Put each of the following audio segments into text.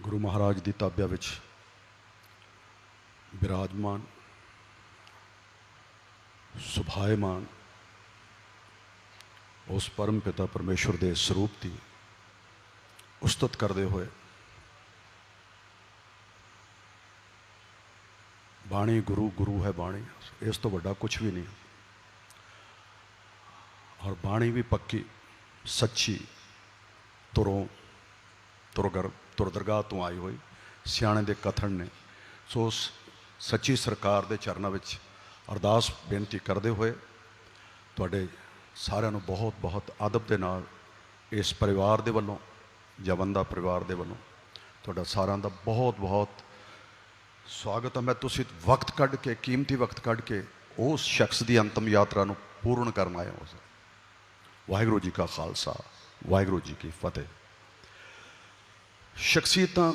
ਗੁਰੂ ਮਹਾਰਾਜ ਦੀ ਤਾਬਿਆ ਵਿੱਚ ਬਿਰਾਜਮਾਨ, ਸੁਭਾਏਮਾਨ, ਉਸ ਪਰਮ ਪਿਤਾ ਪਰਮੇਸ਼ਵਰ ਦੇ ਸਰੂਪ ਦੀ ਉਸਤਤ ਕਰਦੇ ਹੋਏ ਬਾਣੀ ਗੁਰੂ ਗੁਰੂ ਹੈ ਬਾਣੀ, ਇਸ ਤੋਂ ਵੱਡਾ ਕੁਝ ਵੀ ਨਹੀਂ। ਔਰ ਬਾਣੀ ਵੀ ਪੱਕੀ, ਸੱਚੀ, ਤੁਰੋਂ, ਤੁਰਗਰ ਤੁਰਦਰਗਾਹ ਤੋਂ ਆਈ ਹੋਈ, ਸਿਆਣੇ ਦੇ ਕਥਨ ਨੇ। ਸੋ ਉਸ ਸੱਚੀ ਸਰਕਾਰ ਦੇ ਚਰਨਾਂ ਵਿੱਚ ਅਰਦਾਸ ਬੇਨਤੀ ਕਰਦੇ ਹੋਏ, ਤੁਹਾਡੇ ਸਾਰਿਆਂ ਨੂੰ ਬਹੁਤ ਬਹੁਤ ਅਦਬ ਦੇ ਨਾਲ ਇਸ ਪਰਿਵਾਰ ਦੇ ਵੱਲੋਂ ਜਵੰਦਾ ਪਰਿਵਾਰ ਦੇ ਵੱਲੋਂ ਤੁਹਾਡਾ ਸਾਰਿਆਂ ਦਾ ਬਹੁਤ ਬਹੁਤ ਸਵਾਗਤ ਹੈ। ਮੈਂ ਤੁਸੀਂ ਵਕਤ ਕੱਢ ਕੇ, ਕੀਮਤੀ ਵਕਤ ਕੱਢ ਕੇ ਉਸ ਸ਼ਖਸ ਦੀ ਅੰਤਮ ਯਾਤਰਾ ਨੂੰ ਪੂਰਨ ਕਰਨ ਆਏ ਹੋ। ਵਾਹਿਗੁਰੂ ਜੀ ਕਾ ਖਾਲਸਾ, ਵਾਹਿਗੁਰੂ ਜੀ ਕੀ ਫਤਿਹ। ਸ਼ਖਸੀਅਤਾਂ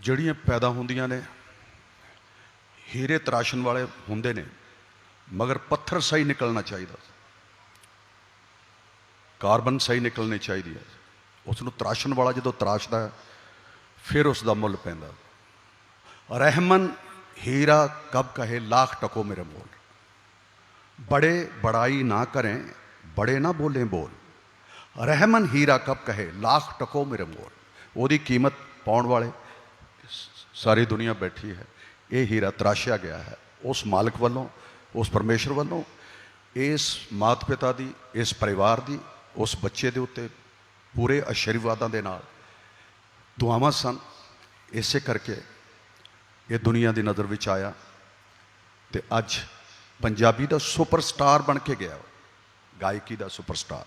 ਜਿਹੜੀਆਂ ਪੈਦਾ ਹੁੰਦੀਆਂ ਨੇ, ਹੀਰੇ ਤਰਾਸ਼ਣ ਵਾਲੇ ਹੁੰਦੇ ਨੇ, ਮਗਰ ਪੱਥਰ ਸਹੀ ਨਿਕਲਣਾ ਚਾਹੀਦਾ। ਕਾਰਬਨ ਸਹੀ ਨਿਕਲਣੀ ਚਾਹੀਦੀ ਹੈ। ਉਸ ਨੂੰ ਤਰਾਸ਼ਣ ਵਾਲਾ ਜਦੋਂ ਤਰਾਸ਼ਦਾ ਫਿਰ ਉਸ ਦਾ ਮੁੱਲ ਪੈਂਦਾ। ਰਹਿਮਨ ਹੀਰਾ ਕਬ ਕਹੇ ਲੱਖ ਟਕੋ ਮੇਰੇ ਬੋਲ ਬੜੇ ਬੜਾਈ ਨਾ ਕਰੇ, ਬੜੇ ਨਾ ਬੋਲੇ ਬੋਲ। ਰਹਿਮਨ ਹੀਰਾ ਕਬ ਕਹੇ ਲੱਖ ਟਕੋ ਮੇਰੇ ਮੋਲ ਉਹਦੀ ਕੀਮਤ ਪਾਉਣ ਵਾਲੇ ਸਾਰੀ ਦੁਨੀਆ ਬੈਠੀ ਹੈ। ਇਹ ਹੀਰਾ ਤਰਾਸ਼ਿਆ ਗਿਆ ਹੈ। ਉਸ ਮਾਲਕ ਵੱਲੋਂ, ਉਸ ਪਰਮੇਸ਼ਰ ਵੱਲੋਂ, ਇਸ ਮਾਤ ਪਿਤਾ ਦੀ, ਇਸ ਪਰਿਵਾਰ ਦੀ, ਉਸ ਬੱਚੇ ਦੇ ਉੱਤੇ ਪੂਰੇ ਆਸ਼ੀਰਵਾਦਾਂ ਦੇ ਨਾਲ ਦੁਆਵਾਂ ਸਨ। ਇਸੇ ਕਰਕੇ ਇਹ ਦੁਨੀਆ ਦੀ ਨਜ਼ਰ ਵਿੱਚ ਆਇਆ ਤੇ ਅੱਜ ਪੰਜਾਬੀ ਦਾ ਸੁਪਰਸਟਾਰ ਬਣ ਕੇ ਗਿਆ। ਗਾਇਕੀ ਦਾ ਸੁਪਰਸਟਾਰ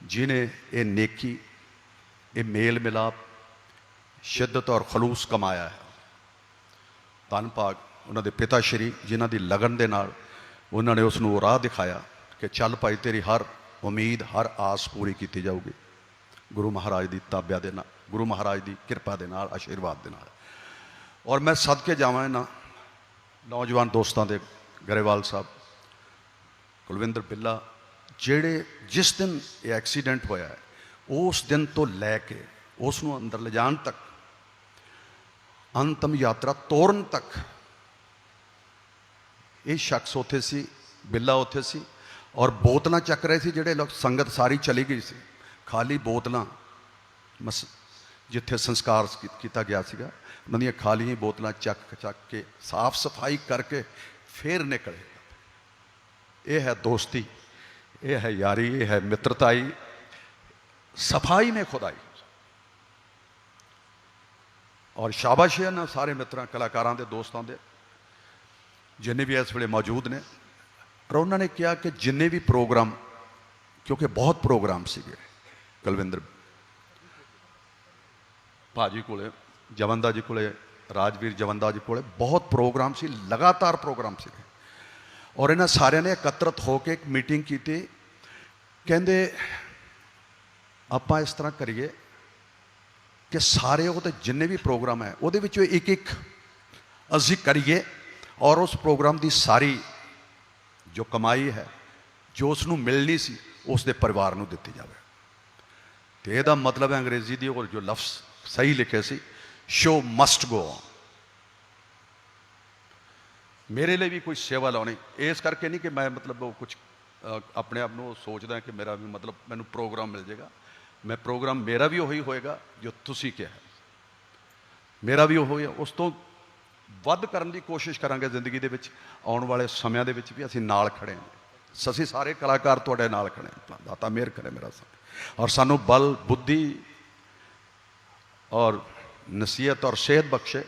ਜਿਨੇ ਇਹ ਨੇਕੀ ਇਹ ਮੇਲ ਮਿਲਾਪ ਸ਼ਿੱਦਤ ਔਰ ਖਲੂਸ ਕਮਾਇਆ ਹੈ ਧੰਨ ਭਾਗ ਉਹਨਾਂ ਦੇ ਪਿਤਾ ਸ਼੍ਰੀ ਜਿਨ੍ਹਾਂ ਦੀ ਲਗਨ ਦੇ ਨਾਲ ਉਹਨਾਂ ਨੇ ਉਸ ਨੂੰ ਰਾਹ ਦਿਖਾਇਆ ਕਿ ਚੱਲ ਭਾਈ ਤੇਰੀ ਹਰ ਉਮੀਦ ਹਰ ਆਸ ਪੂਰੀ ਕੀਤੀ ਜਾਊਗੀ ਗੁਰੂ ਮਹਾਰਾਜ ਦੀ ਤਾਬਿਆ ਦੇ ਨਾਲ ਗੁਰੂ ਮਹਾਰਾਜ ਦੀ ਕਿਰਪਾ ਦੇ ਨਾਲ ਆਸ਼ੀਰਵਾਦ ਦੇ ਨਾਲ ਔਰ ਮੈਂ ਸਦਕੇ ਜਾਵਾਂ ਇਹਨਾਂ ਨੌਜਵਾਨ ਦੋਸਤਾਂ ਦੇ ਗਰੇਵਾਲ ਸਾਹਿਬ ਕੁਲਵਿੰਦਰ ਬਿੱਲਾ ਜਿਹੜੇ ਜਿਸ ਦਿਨ ਇਹ ਐਕਸੀਡੈਂਟ ਹੋਇਆ ਹੈ, ਉਸ ਦਿਨ ਤੋਂ ਲੈ ਕੇ ਉਸ ਨੂੰ ਅੰਦਰ ਲਿਜਾਣ ਤੱਕ, ਅੰਤਮ ਯਾਤਰਾ ਤੋਰਨ ਤੱਕ, ਇਹ ਸ਼ਖਸ ਉੱਥੇ ਸੀ, ਬਿੱਲਾ ਉੱਥੇ ਸੀ ਔਰ ਬੋਤਲਾਂ ਚੱਕ ਰਹੇ ਸੀ ਜਿਹੜੇ ਲੋਕ, ਸੰਗਤ ਸਾਰੀ ਚਲੀ ਗਈ ਸੀ। ਖਾਲੀ ਬੋਤਲਾਂ ਮਸ, ਜਿੱਥੇ ਸੰਸਕਾਰ ਕੀਤਾ ਗਿਆ ਸੀਗਾ, ਉਹਨਾਂ ਦੀਆਂ ਖਾਲੀਆਂ ਬੋਤਲਾਂ ਚੱਕ ਚੱਕ ਕੇ ਸਾਫ਼ ਸਫ਼ਾਈ ਕਰਕੇ ਫੇਰ ਨਿਕਲੇ। ਇਹ ਹੈ ਦੋਸਤੀ। ਇਹ ਹੈ ਯਾਰੀ, ਇਹ ਹੈ ਮਿੱਤਰਤਾਈ। ਸਫ਼ਾਈ ਨੇ ਖੁਦਾਈ। ਔਰ ਸ਼ਾਬਾਸ਼ ਹੈ ਨਾ ਸਾਰੇ ਮਿੱਤਰਾਂ, ਕਲਾਕਾਰਾਂ ਦੇ, ਦੋਸਤਾਂ ਦੇ। ਜਿੰਨੇ ਵੀ ਇਸ ਵੇਲੇ ਮੌਜੂਦ ਨੇ। ਔਰ ਉਹਨਾਂ ਨੇ ਕਿਹਾ ਕਿ ਜਿੰਨੇ ਵੀ ਪ੍ਰੋਗਰਾਮ, ਕਿਉਂਕਿ ਬਹੁਤ ਪ੍ਰੋਗਰਾਮ ਸੀਗੇ, ਕੁਲਵਿੰਦਰ ਭਾਜੀ ਕੋਲੇ, ਜਵੰਦਾ ਜੀ ਕੋਲੇ, ਰਾਜਵੀਰ ਜਵੰਦਾ ਜੀ ਕੋਲੇ, ਬਹੁਤ ਪ੍ਰੋਗਰਾਮ ਸੀ, ਲਗਾਤਾਰ ਪ੍ਰੋਗਰਾਮ ਸੀਗੇ। ਔਰ ਇਹਨਾਂ ਸਾਰਿਆਂ ਨੇ ਇਕੱਤਰਤ ਹੋ ਕੇ ਇੱਕ ਮੀਟਿੰਗ ਕੀਤੀ। ਕਹਿੰਦੇ, ਆਪਾਂ ਇਸ ਤਰ੍ਹਾਂ ਕਰੀਏ ਕਿ ਸਾਰੇ ਉਹਦੇ ਜਿੰਨੇ ਵੀ ਪ੍ਰੋਗਰਾਮ ਹੈ, ਉਹਦੇ ਵਿੱਚੋਂ ਇੱਕ ਇੱਕ ਅਸੀਂ ਕਰੀਏ ਔਰ ਉਸ ਪ੍ਰੋਗਰਾਮ ਦੀ ਸਾਰੀ ਜੋ ਕਮਾਈ ਹੈ, ਜੋ ਉਸ ਨੂੰ ਮਿਲਣੀ ਸੀ, ਉਸ ਦੇ ਪਰਿਵਾਰ ਨੂੰ ਦਿੱਤੀ ਜਾਵੇ। ਤੇ ਇਹਦਾ ਮਤਲਬ ਹੈ ਅੰਗਰੇਜ਼ੀ ਦੀ ਉਹ ਜੋ ਲਫ਼ਜ਼ ਸਹੀ ਲਿਖੇ ਸੀ ਸ਼ੋ ਮਸਟ ਗੋ ਔਨ ਮੇਰੇ ਲਈ ਵੀ ਕੋਈ ਸੇਵਾ ਲਾਉਣੀ। ਇਸ ਕਰਕੇ ਨਹੀਂ ਕਿ ਮੈਂ ਮਤਲਬ ਉਹ ਕੁਝ ਆਪਣੇ ਆਪ ਨੂੰ ਸੋਚਦਾ ਕਿ ਮੇਰਾ ਵੀ ਮਤਲਬ ਮੈਨੂੰ ਪ੍ਰੋਗਰਾਮ ਮਿਲ ਜਾਏਗਾ। ਮੈਂ ਪ੍ਰੋਗਰਾਮ ਮੇਰਾ ਵੀ ਉਹੀ ਹੋਏਗਾ ਜੋ ਤੁਸੀਂ ਕਿਹਾ ਮੇਰਾ ਵੀ ਉਹ ਹੈ ਉਸ ਤੋਂ ਵੱਧ ਕਰਨ ਦੀ ਕੋਸ਼ਿਸ਼ ਕਰਾਂਗੇ ਜ਼ਿੰਦਗੀ ਦੇ ਵਿੱਚ। ਆਉਣ ਵਾਲੇ ਸਮਿਆਂ ਦੇ ਵਿੱਚ ਵੀ ਅਸੀਂ ਨਾਲ ਖੜੇ ਹਾਂ। ਅਸੀਂ ਸਾਰੇ ਕਲਾਕਾਰ ਤੁਹਾਡੇ ਨਾਲ ਖੜੇ ਹਾਂ। ਦਾਤਾ ਮਿਹਰ ਕਰੇ ਮੇਰਾ ਸਾਥ ਔਰ ਸਾਨੂੰ ਬਲ, ਬੁੱਧੀ ਔਰ ਨਸੀਹਤ ਔਰ ਸਿਹਤ ਬਖਸ਼ੇ।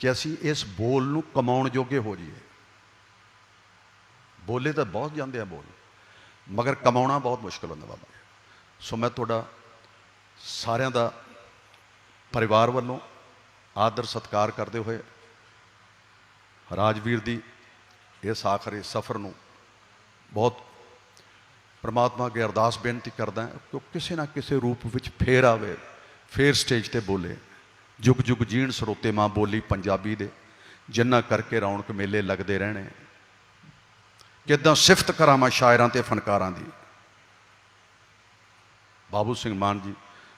ਕਿ ਅਸੀਂ ਇਸ ਬੋਲ ਨੂੰ ਕਮਾਉਣ ਜੋਗੇ ਹੋ ਜਾਈਏ। ਬੋਲੇ ਤਾਂ ਬਹੁਤ ਜਾਂਦੇ ਆ ਬੋਲ, ਮਗਰ ਕਮਾਉਣਾ ਬਹੁਤ ਮੁਸ਼ਕਲ ਹੁੰਦਾ ਬਾਬਾ ਸੋ ਮੈਂ ਤੁਹਾਡਾ ਸਾਰਿਆਂ ਦਾ ਪਰਿਵਾਰ ਵੱਲੋਂ ਆਦਰ ਸਤਿਕਾਰ ਕਰਦੇ ਹੋਏ ਰਾਜਵੀਰ ਦੀ ਇਸ ਆਖਰੀ ਸਫ਼ਰ ਨੂੰ ਬਹੁਤ ਪ੍ਰਮਾਤਮਾ ਅੱਗੇ ਅਰਦਾਸ ਬੇਨਤੀ ਕਰਦਾ ਕਿ ਉਹ ਕਿਸੇ ਨਾ ਕਿਸੇ ਰੂਪ ਵਿੱਚ ਫੇਰ ਆਵੇ, ਫੇਰ ਸਟੇਜ ਤੇ ਬੋਲੇ। ਜੁਗ ਜੁਗ ਜੀਣ ਸਰੋਤੇ ਮਾਂ ਬੋਲੀ ਪੰਜਾਬੀ ਦੇ ਜਿੰਨਾ ਕਰਕੇ ਰੌਣਕ ਮੇਲੇ ਲੱਗਦੇ ਰਹਿਣੇ। ਕਿੱਦਾਂ ਸਿਫਤ ਕਰਾਂ ਮੈਂ ਸ਼ਾਇਰਾਂ ਤੇ ਫਨਕਾਰਾਂ ਦੀ। ਬਾਬੂ ਸਿੰਘ ਮਾਨ ਜੀ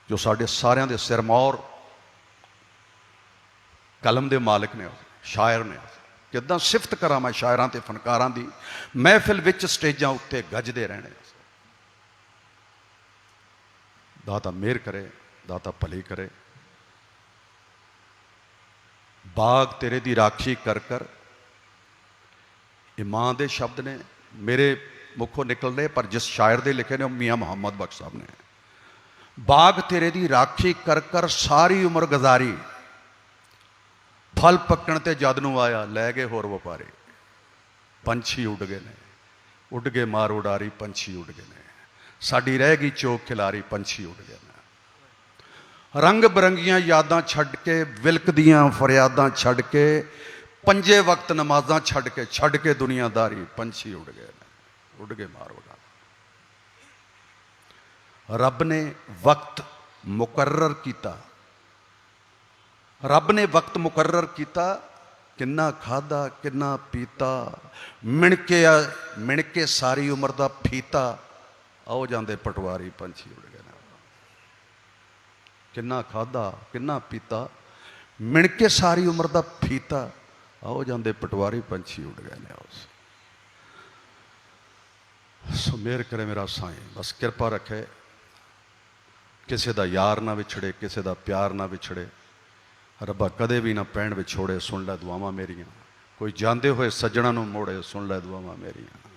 ਜੋ ਸਾਡੇ ਸਾਰਿਆਂ ਦੇ ਸਿਰਮੌਰ ਕਲਮ ਦੇ ਮਾਲਕ ਨੇ ਉਹ, ਸ਼ਾਇਰ ਨੇ ਕਿੱਦਾਂ ਸਿਫਤ ਕਰਾਂ ਮੈਂ ਸ਼ਾਇਰਾਂ ਤੇ ਫਨਕਾਰਾਂ ਦੀ ਮਹਿਫਿਲ ਵਿੱਚ ਸਟੇਜਾਂ ਉੱਤੇ ਗੱਜਦੇ ਰਹਿਣੇ। ਦਾਤਾ ਮਿਹਰ ਕਰੇ ਦਾਤਾ ਭਲੀ ਕਰੇ। ਬਾਗ ਤੇਰੇ ਦੀ ਰਾਖੀ ਕਰ ਕਰ। ਇਹ ਮਾਂ ਦੇ ਸ਼ਬਦ ਨੇ, ਮੇਰੇ ਮੁੱਖੋਂ ਨਿਕਲਦੇ, ਪਰ ਜਿਸ ਸ਼ਾਇਰ ਦੇ ਲਿਖੇ ਨੇ, ਉਹ ਮੀਆਂ ਮੁਹੰਮਦ ਬਖਸ਼ ਸਾਹਿਬ ਨੇ। ਬਾਗ ਤੇਰੇ ਦੀ ਰਾਖੀ ਕਰ ਕਰ ਸਾਰੀ ਉਮਰ ਗੁਜ਼ਾਰੀ। ਫਲ ਪੱਕਣ ਤੇ ਜਦ ਨੂੰ ਆਇਆ, ਲੈ ਗਏ ਹੋਰ ਵਪਾਰੀ। ਪੰਛੀ ਉੱਡ ਗਏ ਨੇ। ਉੱਡ ਗਏ ਮਾਰ ਉਡਾਰੀ, ਪੰਛੀ ਉੱਡ ਗਏ ਨੇ। ਸਾਡੀ ਰਹਿ ਗਈ ਚੋਕ ਖਿਲਾਰੀ, ਪੰਛੀ ਉੱਡ ਗਏ ਨੇ। ਰੰਗ ਬਰੰਗੀਆਂ ਯਾਦਾਂ ਛੱਡ ਕੇ ਵਿਲਕਦੀਆਂ ਫਰਿਆਦਾਂ ਛੱਡ ਕੇ, ਪੰਜੇ ਵਕਤ ਨਮਾਜ਼ਾਂ ਛੱਡ ਕੇ ਛੱਡ ਕੇ ਦੁਨੀਆਦਾਰੀ ਪੰਛੀ ਉੱਡ ਗਏ ਉੱਡ ਗਏ ਮਾਰ ਉਡਾਰੀ ਰੱਬ ਨੇ ਵਕਤ ਮੁਕਰਰ ਕੀਤਾ। ਰੱਬ ਨੇ ਵਕਤ ਮੁਕਰਰ ਕੀਤਾ, ਕਿੰਨਾ ਖਾਦਾ ਕਿੰਨਾ ਪੀਤਾ ਮਿਣ ਕੇ ਮਿਣ ਕੇ ਸਾਰੀ ਉਮਰ ਦਾ ਫੀਤਾ, ਆਓ ਜਾਂਦੇ ਪਟਵਾਰੀ ਪੰਛੀ ਉੜ ਕਿੰਨਾ ਖਾਦਾ ਕਿੰਨਾ ਪੀਤਾ। ਮਿਣ ਕੇ ਸਾਰੀ ਉਮਰ ਦਾ ਫੀਤਾ, ਆਓ ਜਾਂਦੇ ਪਟਵਾਰੀ ਪੰਛੀ ਉੱਡ ਗਏ ਨੇ ਉਸ। ਸੋ ਮੇਰ ਕਰੇ ਮੇਰਾ ਸਾਈਂ, ਬਸ ਕਿਰਪਾ ਰੱਖੇ। ਕਿਸੇ ਦਾ ਯਾਰ ਨਾ ਵਿਛੜੇ, ਕਿਸੇ ਦਾ ਪਿਆਰ ਨਾ ਵਿਛੜੇ। ਰੱਬਾ ਕਦੇ ਵੀ ਨਾ ਪੈਣ ਵਿਛੋੜੇ, ਸੁਣ ਲੈ ਦੁਆਵਾਂ ਮੇਰੀਆਂ। ਕੋਈ ਜਾਂਦੇ ਹੋਏ ਸੱਜਣਾ ਨੂੰ ਮੋੜੇ, ਸੁਣ ਲੈ ਦੁਆਵਾਂ ਮੇਰੀਆਂ।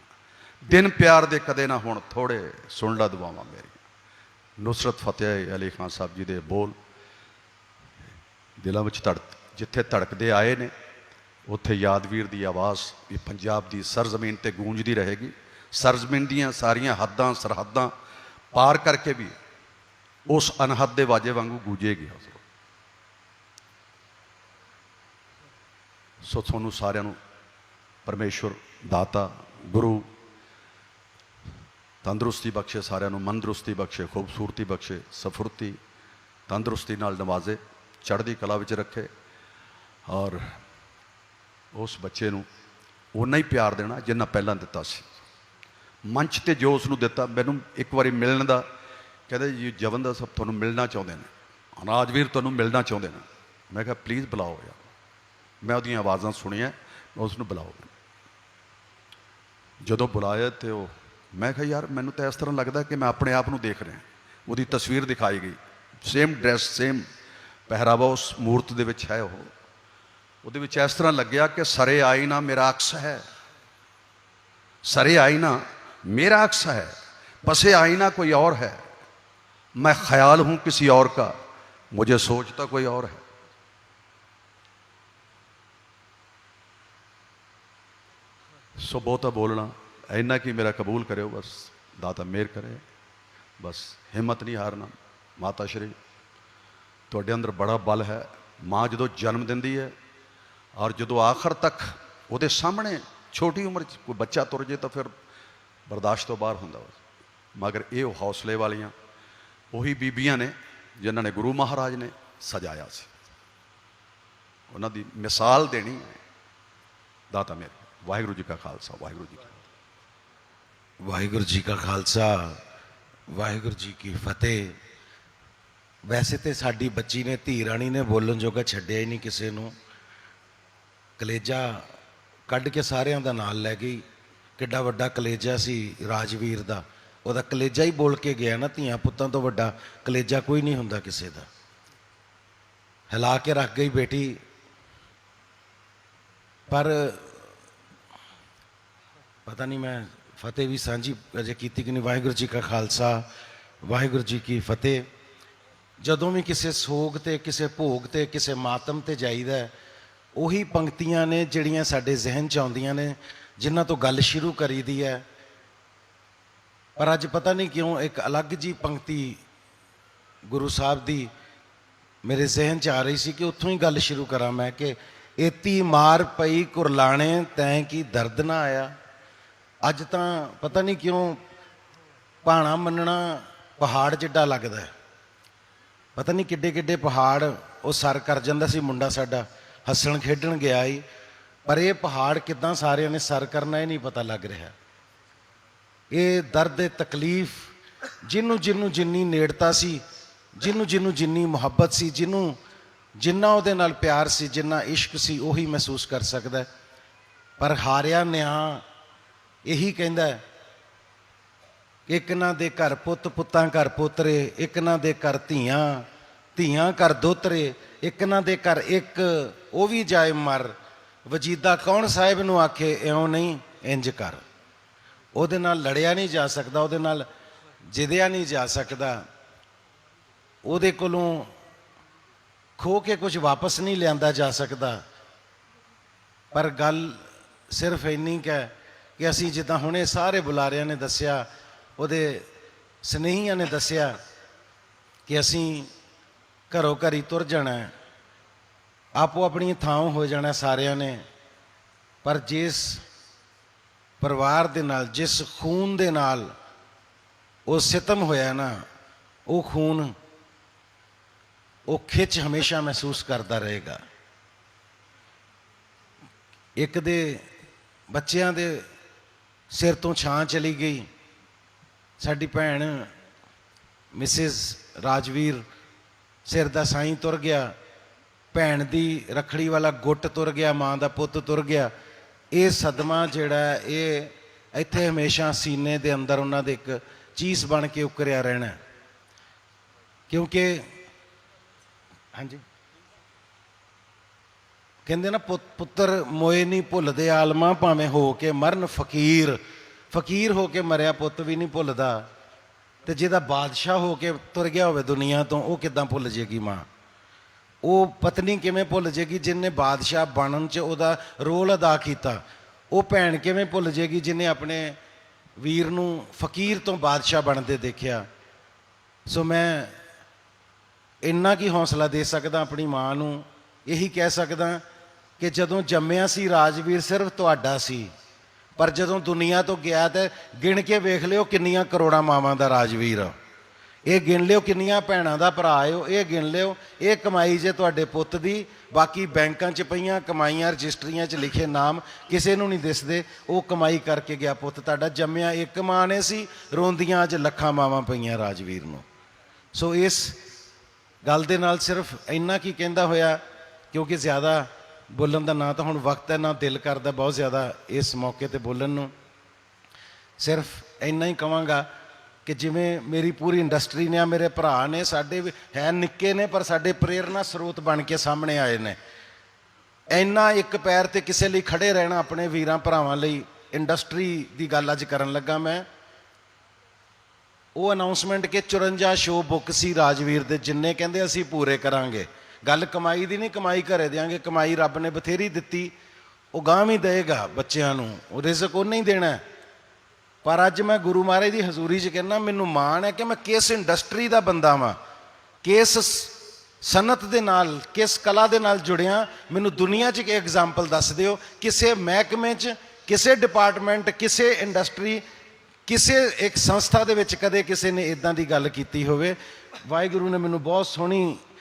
ਦਿਨ ਪਿਆਰ ਦੇ ਕਦੇ ਨਾ ਹੁਣ ਥੋੜੇ, ਸੁਣ ਲੈ ਦੁਆਵਾਂ ਮੇਰੀਆਂ। ਨੁਸਰਤ ਫਤਿਹ ਅਲੀ ਖਾਨ ਸਾਹਿਬ ਜੀ ਦੇ ਬੋਲ ਦਿਲਾਂ ਵਿੱਚ ਧੜਕ ਜਿੱਥੇ ਧੜਕਦੇ ਆਏ ਨੇ, ਉੱਥੇ ਯਾਦਵੀਰ ਦੀ ਆਵਾਜ਼ ਵੀ ਪੰਜਾਬ ਦੀ ਸਰਜ਼ਮੀਨ ਤੇ ਗੂੰਜਦੀ ਰਹੇਗੀ। ਸਰਜ਼ਮੀਨ ਦੀਆਂ ਸਾਰੀਆਂ ਹੱਦਾਂ, ਸਰਹੱਦਾਂ ਪਾਰ ਕਰਕੇ ਵੀ ਉਸ ਅਨਹਦ ਦੇ ਵਾਜੇ ਵਾਂਗੂ ਗੂੰਜੇਗੀ ਸੋ ਤੁਹਾਨੂੰ ਸਾਰਿਆਂ ਨੂੰ ਪਰਮੇਸ਼ਵਰ ਦਾਤਾ, ਗੁਰੂ ਤੰਦਰੁਸਤੀ ਬਖਸ਼ੇ, ਸਾਰਿਆਂ ਨੂੰ ਮਨਦਰੁਸਤੀ ਬਖਸ਼ੇ, ਖੂਬਸੂਰਤੀ ਬਖਸ਼ੇ, ਸਫੁਰਤੀ, ਤੰਦਰੁਸਤੀ ਨਾਲ ਨਵਾਜ਼ੇ, ਚੜ੍ਹਦੀ ਕਲਾ ਵਿੱਚ ਰੱਖੇ ਔਰ ਉਸ ਬੱਚੇ ਨੂੰ ਉਨਾ ਹੀ ਪਿਆਰ ਦੇਣਾ ਜਿੰਨਾ ਪਹਿਲਾਂ ਦਿੱਤਾ ਸੀ। ਮੰਚ ਤੇ ਜੋ ਉਸ ਨੂੰ ਦਿੱਤਾ, ਮੈਨੂੰ ਇੱਕ ਵਾਰੀ ਮਿਲਣ ਦਾ ਕਹਿੰਦੇ ਜੀ, ਜਵਨ ਦਾ ਸਭ ਤੁਹਾਨੂੰ ਮਿਲਣਾ ਚਾਹੁੰਦੇ ਨੇ। ਅਨਾਜਵੀਰ ਤੁਹਾਨੂੰ ਮਿਲਣਾ ਚਾਹੁੰਦੇ ਨੇ। ਮੈਂ ਕਿਹਾ ਪਲੀਜ਼ ਬੁਲਾਓ ਯਾਰ। ਮੈਂ ਉਹਦੀਆਂ ਆਵਾਜ਼ਾਂ ਸੁਣੀਆਂ ਉਸ ਨੂੰ ਬੁਲਾਓ। ਜਦੋਂ ਬੁਲਾਇਆ ਤੇ ਉਹ ਮੈਂ ਕਿਹਾ ਯਾਰ ਮੈਨੂੰ ਤਾਂ ਇਸ ਤਰ੍ਹਾਂ ਲੱਗਦਾ ਕਿ ਮੈਂ ਆਪਣੇ ਆਪ ਨੂੰ ਦੇਖ ਰਿਹਾ ਉਹਦੀ ਤਸਵੀਰ ਦਿਖਾਈ ਗਈ ਸੇਮ ਡਰੈਸ ਸੇਮ ਪਹਿਰਾਵਾ ਉਸ ਮੂਰਤ ਦੇ ਵਿੱਚ ਹੈ ਉਹ ਉਹਦੇ ਵਿੱਚ ਇਸ ਤਰ੍ਹਾਂ ਲੱਗਿਆ ਕਿ ਸਰੇ ਆਈਨਾ ਮੇਰਾ ਅਕਸ ਹੈ सरे आईना मेरा अक्स है पसे आईना कोई और है मैं ख्याल हूं किसी और का मुझे सोचता कोई और है ਸੋ ਬਹੁਤਾ ਬੋਲਣਾ ਇੰਨਾ ਕਿ ਮੇਰਾ ਕਬੂਲ ਕਰਿਓ, ਬਸ ਦਾਤਾ ਮਿਹਰ ਕਰੇ। ਬਸ ਹਿੰਮਤ ਨਹੀਂ ਹਾਰਨਾ, ਮਾਤਾ ਸ਼੍ਰੀ। ਤੁਹਾਡੇ ਅੰਦਰ ਬੜਾ ਬਲ ਹੈ। ਮਾਂ ਜਦੋਂ ਜਨਮ ਦਿੰਦੀ ਹੈ ਔਰ ਜਦੋਂ ਆਖਰ ਤੱਕ ਉਹਦੇ ਸਾਹਮਣੇ ਛੋਟੀ ਉਮਰ 'ਚ ਕੋਈ ਬੱਚਾ ਤੁਰ ਜੇ ਤਾਂ ਫਿਰ ਬਰਦਾਸ਼ਤ ਤੋਂ ਬਾਹਰ ਹੁੰਦਾ ਮਗਰ ਇਹ ਉਹ ਹੌਸਲੇ ਵਾਲੀਆਂ, ਉਹੀ ਬੀਬੀਆਂ ਨੇ ਜਿਨ੍ਹਾਂ ਨੇ ਗੁਰੂ ਮਹਾਰਾਜ ਨੇ ਸਜਾਇਆ ਸੀ। ਉਹਨਾਂ ਦੀ ਮਿਸਾਲ ਦੇਣੀ ਦਾਤਾ ਮੇਰੇ ਵਾਹਿਗੁਰੂ ਜੀ ਕਾ ਖਾਲਸਾ, ਵਾਹਿਗੁਰੂ ਜੀ ਕੀ ਵਾਹਿਗੁਰੂ ਜੀ ਕਾ ਖਾਲਸਾ, ਵਾਹਿਗੁਰੂ ਜੀ ਕੀ ਫਤਿਹ। ਵੈਸੇ ਤੇ ਸਾਡੀ ਬੱਚੀ ਨੇ, ਧੀ ਰਾਣੀ ਨੇ ਬੋਲਣ ਜੋਗਾ ਛੱਡਿਆ ਹੀ ਨਹੀਂ ਕਿਸੇ ਨੂੰ। ਕਲੇਜਾ ਕੱਢ ਕੇ ਸਾਰਿਆਂ ਦਾ ਨਾਲ ਲੈ ਗਈ। ਕਿੱਡਾ ਵੱਡਾ ਕਲੇਜਾ ਸੀ ਰਾਜਵੀਰ ਦਾ। ਉਹਦਾ ਕਲੇਜਾ ਹੀ ਬੋਲ ਕੇ ਗਿਆ ਨਾ ਧੀਆਂ ਪੁੱਤਾਂ ਤੋਂ ਵੱਡਾ। ਕਲੇਜਾ ਕੋਈ ਨਹੀਂ ਹੁੰਦਾ ਕਿਸੇ ਦਾ। ਹਿਲਾ ਕੇ ਰੱਖ ਗਈ ਬੇਟੀ। ਪਰ ਪਤਾ ਨਹੀਂ ਮੈਂ ਫਤਿਹ ਵੀ ਸਾਂਝੀ ਅਜੇ ਕੀਤੀ ਕਿ ਨਹੀਂ? ਵਾਹਿਗੁਰੂ ਜੀ ਕਾ ਖਾਲਸਾ, ਵਾਹਿਗੁਰੂ ਜੀ ਕੀ ਫਤਿਹ। ਜਦੋਂ ਵੀ ਕਿਸੇ ਸੋਗ ਤੇ, ਕਿਸੇ ਭੋਗ ਤੇ, ਕਿਸੇ ਮਾਤਮ ਤੇ ਜਾਈਦਾ ਉਹੀ ਪੰਕਤੀਆਂ ਨੇ ਜਿਹੜੀਆਂ ਸਾਡੇ ਜ਼ਿਹਨ ਚ ਆਉਂਦੀਆਂ ਨੇ, ਜਿਨ੍ਹਾਂ ਤੋਂ ਗੱਲ ਸ਼ੁਰੂ ਕਰੀਦੀ ਹੈ। ਪਰ ਅੱਜ ਪਤਾ ਨਹੀਂ ਕਿਉਂ ਇੱਕ ਅਲੱਗ ਜੀ ਪੰਕਤੀ ਗੁਰੂ ਸਾਹਿਬ ਦੀ ਮੇਰੇ ਜ਼ਿਹਨ ਚ ਆ ਰਹੀ ਸੀ ਕਿ ਉੱਥੋਂ ਹੀ ਗੱਲ ਸ਼ੁਰੂ ਕਰਾਂ ਮੈਂ ਕਿ, ਏਤੀ ਮਾਰ ਪਈ ਕੁਰਲਾਣੇ, ਤੈਂ ਕੀ ਦਰਦ ਨਾ ਆਇਆ? ਅੱਜ ਤਾਂ ਪਤਾ ਨਹੀਂ ਕਿਉਂ ਭਾਣਾ ਮੰਨਣਾ ਪਹਾੜ ਜਿੱਡਾ ਲੱਗਦਾ ਪਤਾ ਨਹੀਂ ਕਿੱਡੇ ਕਿੱਡੇ ਪਹਾੜ ਉਹ ਸਰ ਕਰ ਜਾਂਦਾ ਸੀ ਮੁੰਡਾ ਸਾਡਾ, ਹੱਸਣ ਖੇਡਣ ਗਿਆ ਈ ਪਰ ਇਹ ਪਹਾੜ ਕਿਦਾਂ ਸਾਰਿਆਂ ਨੇ ਸਰ ਕਰਨਾ ਇਹ ਨਹੀਂ ਪਤਾ ਲੱਗ ਰਿਹਾ। ਇਹ ਦਰਦ ਇਹ ਤਕਲੀਫ ਜਿਹਨੂੰ ਜਿਹਨੂੰ ਜਿੰਨੀ ਨੇੜਤਾ ਸੀ, ਜਿਹਨੂੰ ਜਿਹਨੂੰ ਜਿੰਨੀ ਮੁਹੱਬਤ ਸੀ, ਜਿਹਨੂੰ ਜਿੰਨਾ ਉਹਦੇ ਨਾਲ ਪਿਆਰ ਸੀ, ਜਿੰਨਾ ਇਸ਼ਕ ਸੀ, ਉਹੀ ਮਹਿਸੂਸ ਕਰ ਸਕਦਾ ਪਰ ਹਾਰਿਆ ਨਿਆਂ ਇਹੀ ਕਹਿੰਦਾ ਇੱਕ ਨਾ ਦੇ ਘਰ ਪੁੱਤ, ਪੁੱਤਾਂ ਘਰ ਪੋਤਰੇ, ਇੱਕ ਨਾ ਦੇ ਘਰ ਧੀਆਂ ਧੀਆਂ ਘਰ ਦੋਤਰੇ, ਇੱਕ ਨਾ ਦੇ ਘਰ ਇੱਕ, ਉਹ ਵੀ ਜਾਏ ਮਰ। ਵਜੀਦਾ ਕੌਣ ਸਾਹਿਬ ਨੂੰ ਆਖੇ, ਇਉਂ ਨਹੀਂ, ਇੰਜ ਕਰ। ਉਹਦੇ ਨਾਲ ਲੜਿਆ ਨਹੀਂ ਜਾ ਸਕਦਾ, ਉਹਦੇ ਨਾਲ ਜਿੱਦਿਆ ਨਹੀਂ ਜਾ ਸਕਦਾ। ਉਹਦੇ ਕੋਲੋਂ ਖੋ ਕੇ ਕੁਝ ਵਾਪਸ ਨਹੀਂ ਲਿਆਂਦਾ ਜਾ ਸਕਦਾ। ਪਰ ਗੱਲ ਸਿਰਫ ਇੰਨੀ ਕੁ ਕਿ ਅਸੀਂ ਜਿੱਦਾਂ ਹੁਣੇ ਸਾਰੇ ਬੁਲਾਰਿਆਂ ਨੇ ਦੱਸਿਆ, ਉਹਦੇ ਸਨੇਹੀਆਂ ਨੇ ਦੱਸਿਆ ਕਿ ਅਸੀਂ ਘਰੋਂ ਘਰੀ ਤੁਰ ਜਾਣਾ ਹੈ। ਆਪੋ ਆਪਣੀ ਥਾਂ ਹੋ ਜਾਣਾ ਸਾਰਿਆਂ ਨੇ। ਪਰ ਜਿਸ ਪਰਿਵਾਰ ਦੇ ਨਾਲ, ਜਿਸ ਖੂਨ ਦੇ ਨਾਲ ਉਹ ਸਿਤਮ ਹੋਇਆ ਨਾ, ਉਹ ਖੂਨ ਉਹ ਖਿੱਚ ਹਮੇਸ਼ਾ ਮਹਿਸੂਸ ਕਰਦਾ ਰਹੇਗਾ। ਇੱਕ ਦੇ ਬੱਚਿਆਂ ਦੇ ਸਿਰ ਤੋਂ ਛਾਂ ਚਲੀ ਗਈ। ਸਾਡੀ ਭੈਣ ਮਿਸਿਸ ਰਾਜਵੀਰ ਸਿਰ ਦਾ ਸਾਈਂ ਤੁਰ ਗਿਆ। ਭੈਣ ਦੀ ਰਖੜੀ ਵਾਲਾ ਗੁੱਟ ਤੁਰ ਗਿਆ, ਮਾਂ ਦਾ ਪੁੱਤ ਤੁਰ ਗਿਆ। ਇਹ ਸਦਮਾ ਜਿਹੜਾ ਇਹ ਇੱਥੇ ਹਮੇਸ਼ਾ ਸੀਨੇ ਦੇ ਅੰਦਰ ਉਹਨਾਂ ਦੇ ਇੱਕ ਚੀਸ ਬਣ ਕੇ ਉਕਰਿਆ ਰਹਿਣਾ ਕਿਉਂਕਿ, ਹਾਂਜੀ? ਕਹਿੰਦੇ ਨਾ ਪੁੱਤ- ਪੁੱਤਰ, ਮੋਏ ਨਹੀਂ ਭੁੱਲਦੇ ਆਲਮਾ, ਭਾਵੇਂ ਹੋ ਕੇ ਮਰਨ ਫਕੀਰ। ਫਕੀਰ ਹੋ ਕੇ ਮਰਿਆ ਪੁੱਤ ਵੀ ਨਹੀਂ ਭੁੱਲਦਾ। ਤੇ ਜਿਹਦਾ ਬਾਦਸ਼ਾਹ ਹੋ ਕੇ ਤੁਰ ਗਿਆ ਹੋਵੇ ਦੁਨੀਆ ਤੋਂ, ਉਹ ਕਿਦਾਂ ਭੁੱਲ ਜੇਗੀ ਮਾਂ? ਉਹ ਪਤਨੀ ਕਿਵੇਂ ਭੁੱਲ ਜੇਗੀ ਜਿਨੇ ਬਾਦਸ਼ਾਹ ਬਣਨ ਚ ਉਹਦਾ ਰੋਲ ਅਦਾ ਕੀਤਾ? ਉਹ ਭੈਣ ਕਿਵੇਂ ਭੁੱਲ ਜੇਗੀ ਜਿਨੇ ਆਪਣੇ ਵੀਰ ਨੂੰ ਫਕੀਰ ਤੋਂ ਬਾਦਸ਼ਾਹ ਬਣਦੇ ਦੇਖਿਆ? ਸੋ ਮੈਂ ਇੰਨਾ ਕੀ ਹੌਸਲਾ ਦੇ ਸਕਦਾ ਆਪਣੀ ਮਾਂ ਨੂੰ, ਇਹੀ ਕਹਿ ਸਕਦਾ ਕਿ ਜਦੋਂ ਜੰਮਿਆ ਸੀ ਰਾਜਵੀਰ ਸਿਰਫ ਤੁਹਾਡਾ ਸੀ, ਪਰ ਜਦੋਂ ਦੁਨੀਆ ਤੋਂ ਗਿਆ ਤੇ ਗਿਣ ਕੇ ਵੇਖ ਲਿਓ ਕਿੰਨੀਆਂ ਕਰੋੜਾਂ ਮਾਵਾਂ ਦਾ ਰਾਜਵੀਰ। ਇਹ ਗਿਣ ਲਿਓ ਕਿੰਨੀਆਂ ਭੈਣਾਂ ਦਾ ਭਰਾ ਆਇਓ ਇਹ ਗਿਣ ਲਿਓ, ਇਹ ਕਮਾਈ ਜੇ ਤੁਹਾਡੇ ਪੁੱਤ ਦੀ, ਬਾਕੀ ਬੈਂਕਾਂ 'ਚ ਪਈਆਂ ਕਮਾਈਆਂ, ਰਜਿਸਟਰੀਆਂ 'ਚ ਲਿਖੇ ਨਾਮ ਕਿਸੇ ਨੂੰ ਨਹੀਂ ਦਿਸਦੇ, ਉਹ ਕਮਾਈ ਕਰਕੇ ਗਿਆ ਪੁੱਤ ਤੁਹਾਡਾ, ਜੰਮਿਆ ਇੱਕ ਮਾਂ ਨੇ ਸੀ, ਰੋਂਦੀਆਂ ਅੱਜ ਲੱਖਾਂ ਮਾਵਾਂ ਪਈਆਂ ਰਾਜਵੀਰ ਨੂੰ। ਸੋ ਇਸ ਗੱਲ ਦੇ ਨਾਲ ਸਿਰਫ ਇੰਨਾ ਕੀ ਕਹਿੰਦਾ ਹੋਇਆ, ਕਿਉਂਕਿ ਜ਼ਿਆਦਾ ਬੋਲਣ ਦਾ ਨਾ ਤਾਂ ਹੁਣ ਵਕਤ ਹੈ, ਨਾ ਦਿਲ ਕਰਦਾ ਬਹੁਤ ਜ਼ਿਆਦਾ ਇਸ ਮੌਕੇ ਤੇ ਬੋਲਣ ਨੂੰ। ਸਿਰਫ ਇੰਨਾ ਹੀ ਕਵਾਂਗਾ ਕਿ ਜਿਵੇਂ ਮੇਰੀ ਪੂਰੀ ਇੰਡਸਟਰੀ ਨੇ ਆ ਮੇਰੇ ਭਰਾ ਨੇ, ਸਾਡੇ ਵੀ- ਹੈ ਨਿੱਕੇ ਨੇ, ਪਰ ਸਾਡੇ ਪ੍ਰੇਰਨਾ ਸਰੋਤ ਬਣ ਕੇ ਸਾਹਮਣੇ ਆਏ ਨੇ। ਇੰਨਾ ਇੱਕ ਪੈਰ ਤੇ ਕਿਸੇ ਲਈ ਖੜੇ ਰਹਿਣਾ ਆਪਣੇ ਵੀਰਾਂ ਭਰਾਵਾਂ ਲਈ ਇੰਡਸਟਰੀ ਦੀ ਗੱਲ ਅੱਜ ਕਰਨ ਲੱਗਾ ਮੈਂ। ਉਹ ਅਨਾਉਂਸਮੈਂਟ ਕਿ 54 ਸ਼ੋਅ ਬੁੱਕ ਸੀ ਰਾਜਵੀਰ ਦੇ, ਜਿੰਨੇ ਕਹਿੰਦੇ ਅਸੀਂ ਪੂਰੇ ਕਰਾਂਗੇ। ਗੱਲ ਕਮਾਈ ਦੀ ਨਹੀਂ, ਕਮਾਈ ਘਰੇ ਦਿਆਂਗੇ, ਕਮਾਈ ਰੱਬ ਨੇ ਬਥੇਰੀ ਦਿੱਤੀ। ਉਹ ਗਾਂ ਵੀ ਦੇਗਾ ਬੱਚਿਆਂ ਨੂੰ, ਉਹ ਰਿਜ਼ਕ ਉਹ ਨਹੀਂ ਦੇਣਾ। ਪਰ ਅੱਜ ਮੈਂ ਗੁਰੂ ਮਹਾਰਾਜ ਦੀ ਹਜ਼ੂਰੀ 'ਚ ਕਹਿੰਦਾ, ਮੈਨੂੰ ਮਾਣ ਹੈ ਕਿ ਮੈਂ ਕਿਸ ਇੰਡਸਟਰੀ ਦਾ ਬੰਦਾ ਵਾਂ, ਕਿਸ ਸ- ਸਨਅਤ ਦੇ ਨਾਲ, ਕਿਸ ਕਲਾ ਦੇ ਨਾਲ ਜੁੜਿਆ। ਮੈਨੂੰ ਦੁਨੀਆ 'ਚ ਇੱਕ ਐਗਜ਼ਾਮਪਲ ਦੱਸ ਦਿਓ, ਕਿਸੇ ਮਹਿਕਮੇ 'ਚ, ਕਿਸੇ ਡਿਪਾਰਟਮੈਂਟ ਕਿਸੇ ਇੰਡਸਟਰੀ ਕਿਸੇ ਇੱਕ ਸੰਸਥਾ ਦੇ ਵਿੱਚ ਕਦੇ ਕਿਸੇ ਨੇ ਇਦਾਂ ਦੀ ਗੱਲ ਕੀਤੀ ਹੋਵੇ। ਵਾਹਿਗੁਰੂ ਨੇ ਮੈਨੂੰ ਬਹੁਤ ਸੋਹਣੀ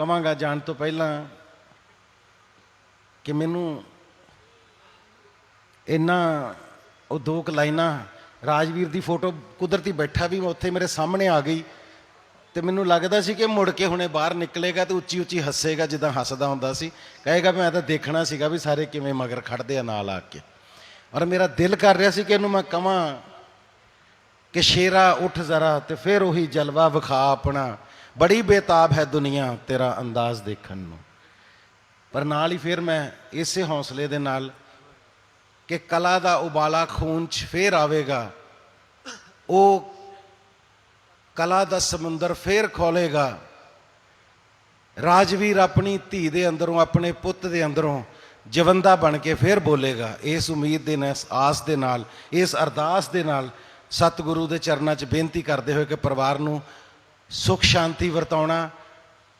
ਕਵਾਂਗਾ ਜਾਣ ਤੋਂ ਪਹਿਲਾਂ ਕਿ ਮੈਨੂੰ ਇੰਨਾ ਉਹ ਦੋ ਕੁ ਲਾਈਨਾਂ, ਰਾਜਵੀਰ ਦੀ ਫੋਟੋ ਕੁਦਰਤੀ ਬੈਠਾ ਵੀ ਮੈਂ ਉੱਥੇ ਮੇਰੇ ਸਾਹਮਣੇ ਆ ਗਈ ਤੇ ਮੈਨੂੰ ਲੱਗਦਾ ਸੀ ਕਿ ਮੁੜ ਕੇ ਹੁਣੇ ਬਾਹਰ ਨਿਕਲੇਗਾ ਤੇ ਉੱਚੀ ਉੱਚੀ ਹੱਸੇਗਾ ਜਿੱਦਾਂ ਹੱਸਦਾ ਹੁੰਦਾ ਸੀ। ਕਹੇਗਾ ਮੈਂ ਤਾਂ ਦੇਖਣਾ ਸੀਗਾ ਵੀ ਸਾਰੇ ਕਿਵੇਂ ਮਗਰ ਖੜਦੇ ਆ ਨਾਲ ਆ ਕੇ। ਔਰ ਮੇਰਾ ਦਿਲ ਕਰ ਰਿਹਾ ਸੀ ਕਿ ਇਹਨੂੰ ਮੈਂ ਕਵਾਂ ਕਿ ਸ਼ੇਰਾ ਉੱਠ ਜ਼ਰਾ ਤੇ ਫਿਰ ਉਹੀ ਜਲਵਾ ਵਿਖਾ ਆਪਣਾ। ਬੜੀ ਬੇਤਾਬ ਹੈ ਦੁਨੀਆ ਤੇਰਾ ਅੰਦਾਜ਼ ਦੇਖਣ ਨੂੰ। ਪਰ ਨਾਲ ਹੀ ਫਿਰ ਮੈਂ ਇਸੇ ਹੌਸਲੇ ਦੇ ਨਾਲ ਕਿ ਕਲਾ ਦਾ ਉਬਾਲਾ ਖੂਨ 'ਚ ਫੇਰ ਆਵੇਗਾ, ਉਹ ਕਲਾ ਦਾ ਸਮੁੰਦਰ ਫੇਰ ਖੋਲੇਗਾ ਰਾਜਵੀਰ ਆਪਣੀ ਧੀ ਦੇ ਅੰਦਰੋਂ, ਆਪਣੇ ਪੁੱਤ ਦੇ ਅੰਦਰੋਂ ਜਵੰਦਾ ਬਣ ਕੇ ਫੇਰ ਬੋਲੇਗਾ, ਇਸ ਉਮੀਦ ਦੇ ਨਾਲ, ਆਸ ਦੇ ਨਾਲ, ਇਸ ਅਰਦਾਸ ਦੇ ਨਾਲ ਸਤਿਗੁਰੂ ਦੇ ਚਰਨਾਂ 'ਚ ਬੇਨਤੀ ਕਰਦੇ ਹੋਏ ਕਿ ਪਰਿਵਾਰ ਨੂੰ ਸੁਖ ਸ਼ਾਂਤੀ ਵਰਤਾਉਣਾ,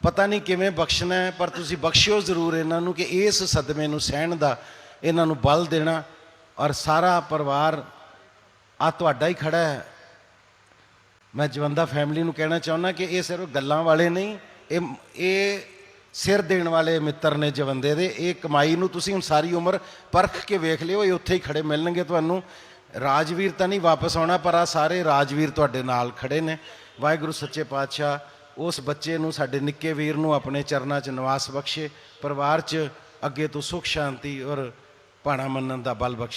ਪਤਾ ਨਹੀਂ ਕਿਵੇਂ ਬਖਸ਼ਣਾ ਪਰ ਤੁਸੀਂ ਬਖਸ਼ਿਓ ਜ਼ਰੂਰ ਇਹਨਾਂ ਨੂੰ ਕਿ ਇਸ ਸਦਮੇ ਨੂੰ ਸਹਿਣ ਦਾ, ਇਹਨਾਂ ਨੂੰ ਬਲ ਦੇਣਾ ਔਰ ਸਾਰਾ ਪਰਿਵਾਰ ਆ ਤੁਹਾਡਾ ਹੀ ਖੜਾ ਹੈ। ਮੈਂ ਜਵੰਦਾ ਫੈਮਿਲੀ ਨੂੰ ਕਹਿਣਾ ਚਾਹੁੰਦਾ ਕਿ ਇਹ ਸਿਰਫ ਗੱਲਾਂ ਵਾਲੇ ਨਹੀਂ, ਇਹ ਇਹ ਸਿਰ ਦੇਣ ਵਾਲੇ ਮਿੱਤਰ ਨੇ ਜਵੰਦੇ ਦੇ, ਇਹ ਕਮਾਈ ਨੂੰ ਤੁਸੀਂ ਹੁਣ ਸਾਰੀ ਉਮਰ ਪਰਖ ਕੇ ਵੇਖ ਲਿਓ, ਇਹ ਉੱਥੇ ਹੀ ਖੜੇ ਮਿਲਣਗੇ ਤੁਹਾਨੂੰ। ਰਾਜਵੀਰ ਤਾਂ ਨਹੀਂ ਵਾਪਸ ਆਉਣਾ, ਪਰ ਆ ਸਾਰੇ ਰਾਜਵੀਰ ਤੁਹਾਡੇ ਨਾਲ ਖੜੇ ਨੇ। ਵਾਹਿਗੁਰੂ ਸੱਚੇ ਪਾਤਸ਼ਾਹ, ਉਸ ਬੱਚੇ ਨੂੰ, ਸਾਡੇ ਨਿੱਕੇ ਵੀਰ ਨੂੰ ਆਪਣੇ ਚਰਨਾਂ 'ਚ ਨਿਵਾਸ ਬਖਸ਼ੇ, ਪਰਿਵਾਰ 'ਚ ਅੱਗੇ ਤੋਂ ਸੁਖ, ਸ਼ਾਂਤੀ ਔਰ ਭਾਣਾ ਮੰਨਣ ਦਾ ਬਲ ਬਖਸ਼ੇ।